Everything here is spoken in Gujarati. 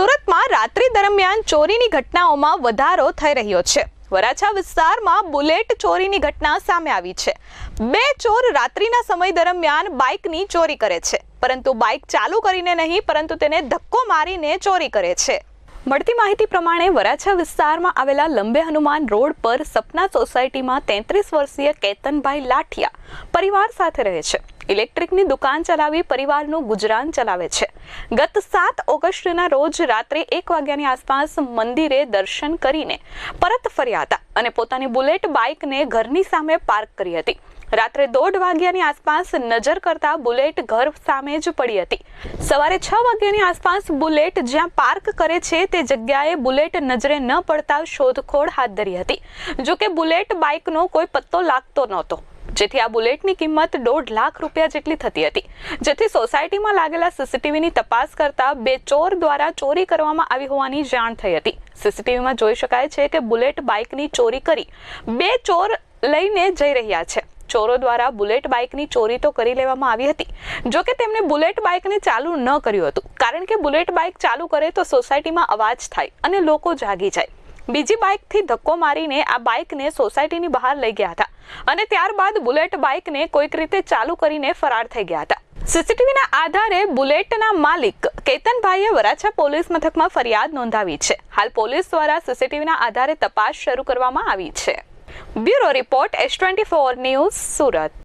સુરતમાં રાત્રિ દરમિયાન ચોરીની ઘટનાઓમાં વધારો થઈ રહ્યો છે. વરાછા વિસ્તારમાં બુલેટ ચોરીની ઘટના સામે આવી છે. બે ચોર રાત્રિના સમય દરમિયાન બાઇકની ચોરી કરે છે. પરંતુ બાઇક ચાલુ કરીને નહીં, પરંતુ તેને ધક્કો મારીને ચોરી કરે છે. મળતી માહિતી પ્રમાણે વરાછા વિસ્તારમાં આવેલા લંબે હનુમાન રોડ પર સપના સોસાયટીમાં તેત્રીસ વર્ષીય કેતનભાઈ લાઠિયા પરિવાર સાથે રહે છે. ઇલેક્ટ્રિકની દુકાન ચલાવી પરિવારનું ગુજરાન ચલાવે છે. ગત સાત ઓગસ્ટના રોજ રાત્રે એક વાગ્યાની આસપાસ મંદિરે દર્શન કરીને પરત ફર્યા હતા અને પોતાની બુલેટ બાઇકને ઘરની સામે પાર્ક કરી હતી. રાત્રે દોઢ વાગ્યાની આસપાસ નજર કરતા બુલેટ ઘર સામે જ પડી હતી. સવારે છ વાગ્યાની આસપાસ બુલેટ જ્યાં પાર્ક કરે છે તે જગ્યાએ બુલેટ નજરે ન પડતા શોધખોળ હાથ ધરી હતી. જો કે બુલેટ બાઇકનો કોઈ પત્તો લાગતો નહોતો. જેથી આ બુલેટની કિંમત દોઢ લાખ રૂપિયા જેટલી થતી હતી. જેથી સોસાયટીમાં લાગેલા સીસીટીવીની તપાસ કરતા બે ચોર દ્વારા ચોરી કરવામાં આવી હોવાની જાણ થઈ હતી. સીસીટીવીમાં જોઈ શકાય છે કે બુલેટ બાઇકની ચોરી કરી બે ચોર લઈને જઈ રહ્યા છે. ચોરો દ્વારા બુલેટ બાઇકની ચોરી તો કરી લેવામાં આવી હતી. જો કે તેમણે બુલેટ બાઇકને ચાલુ ન કર્યું હતું. કારણ કે બુલેટ બાઇક ચાલુ કરે તો સોસાયટીમાં અવાજ થાય અને લોકો જાગી જાય. બીજી બાઇકથી ધક્કો મારીને આ બાઇકને સોસાયટીની બહાર લઈ ગયા હતા અને ત્યારબાદ બુલેટ બાઇકને કોઈક રીતે ચાલુ કરીને ફરાર થઈ ગયા હતા. સીસીટીવીના આધારે બુલેટના માલિક કેતનભાઈએ વરાછા પોલીસ મથકમાં ફરિયાદ નોંધાવી છે. હાલ પોલીસ દ્વારા સીસીટીવીના આધારે તપાસ શરૂ કરવામાં આવી છે. Bureau report S twenty four news Surat.